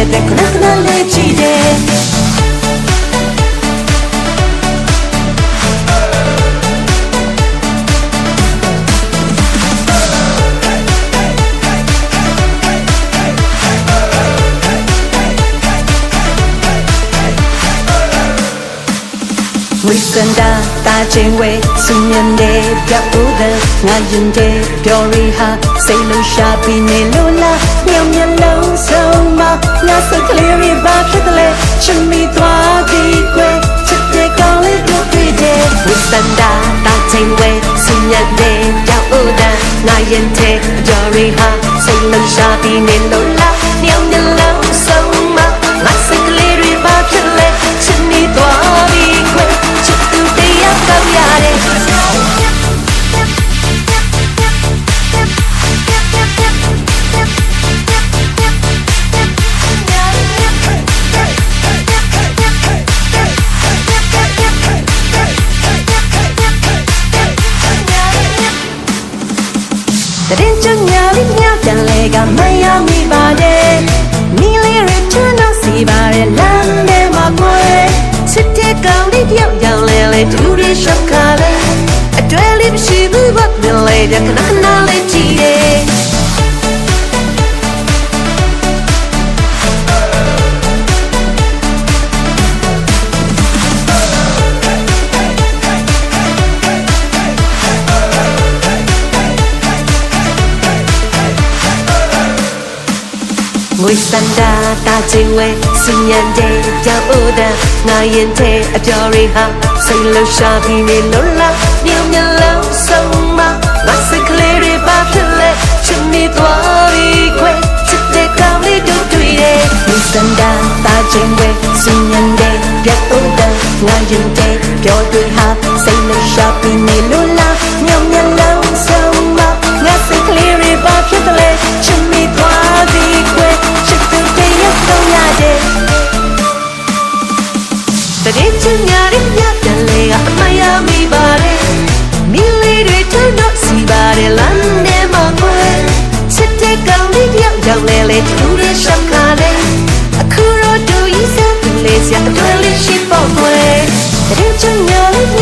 ပတ်ပင်လေတဲ့ခဏခဏလေးကြည့်တယ်ဝိစန္ဒာတာချင်းဝဲစုညံတဲ့ပြောက်ဦးတဲ့ငါရင် ဝိစန္ဒာတာချင်းဝဲစုညံတဲ့ပြောက်ဦးတဲ့ငါရင်တဲ့ပြောရီဟာစိတ်လုံးရှာပြီးနေလို့လားညောင် တရင်ချညာလေးညပြန်လေကမယမိပါတယ်မိလေးရချွန်းတော့စီပါတယ်လမ်းထဲမှာကွယ်စစ်တဲ့ကောင်လေးတယောက်ရောင်လဲလဲသူတွေရှောက်ခါလဲအတွဲလေးမရှိဘူးဘာပြန်လဲတဲ့ခဏခဏလေးကြည့်တယ် ငွေစန္ဒာတာချင်းဝဲစညံတဲ့ကြောက်ဦးတဲ့ငါရင်တဲ့အပြော်ရီဟာစိတ်လှရှာပြီးနေလို့လားမြောင်မျက်လုံးဆုံးမငါစိတ်ကလေးတွေပါဖြစ်လဲချစ်မိသွားပြီးခွဲချစ်တဲ့ကောင်းလေးတို့တွေ့တယ်ငွေစန္ဒာတာချင်းဝဲစညံတဲ့ကြောက်ဦးတဲ့ငါရင်တဲ့ပြောတွေ တရင်ချင်းများရင်ညပြန်လေကအမယာမိပါတယ်မီလီတွေထန်းတော့စီပါတယ်လမ်းထဲမှာကွယ်ချစ်တဲ့ကောင်လေးတယောက်ကြောင့်လေလေသူတွေရှောက်ခါတယ်အခုတော့သူကြီးစံသူလေးစရာအတွေ့လေးရှိပေါ့ကွယ်တရင်ချင်းများရင်ည